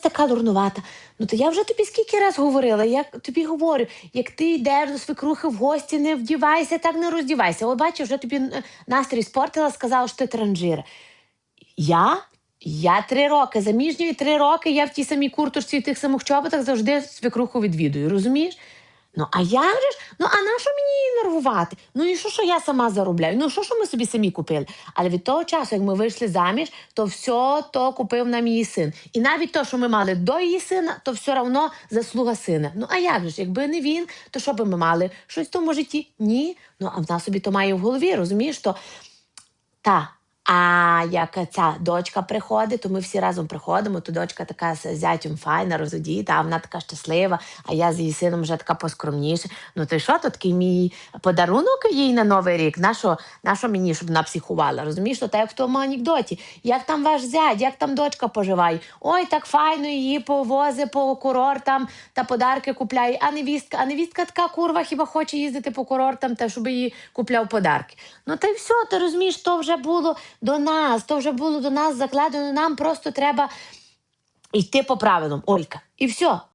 така дурнувата. Ну то я вже тобі скільки раз говорила, я тобі говорю, як ти йдеш до свекрухи в гості, не вдівайся, так не роздівайся. От бачиш, вже тобі е, настрій спортила, сказала, що ти транжира. Я? Я три роки заміжня і три роки я в тій самій курточці і тих самих чоботах завжди свекруху відвідую, розумієш? Ну, а же ж? Ну, а на що мені нервувати? Ну і що, що я сама заробляю? Ну, що, що ми собі самі купили? Але від того часу, як ми вийшли заміж, то все то купив нам її син. І навіть то, що ми мали до її сина, то все одно заслуга сина. Ну, а як ж? Якби не він, то що би ми мали? Щось в тому житті? Ні. Ну, а в нас собі то має в голові, розумієш? То та. А як ця дочка приходить, то ми всі разом приходимо, то дочка така з зятем файна, розодіта, а вона така щаслива, а я з її сином вже така поскромніша. Ну то й що, то такий мій подарунок їй на Новий рік? Нащо нащо мені, щоб вона психувала? Розумієш, то так як в тому анекдоті. Як там ваш зять, як там дочка поживає? Ой, так файно її повози по курортам та подарки купляє. А невістка, а невістка така курва хіба хоче їздити по курортам, та щоб їй купляв подарки. Ну та й все, ти розумієш, то вже було до нас, то вже було до нас закладено. Нам просто треба йти по правилам, Олька. І все.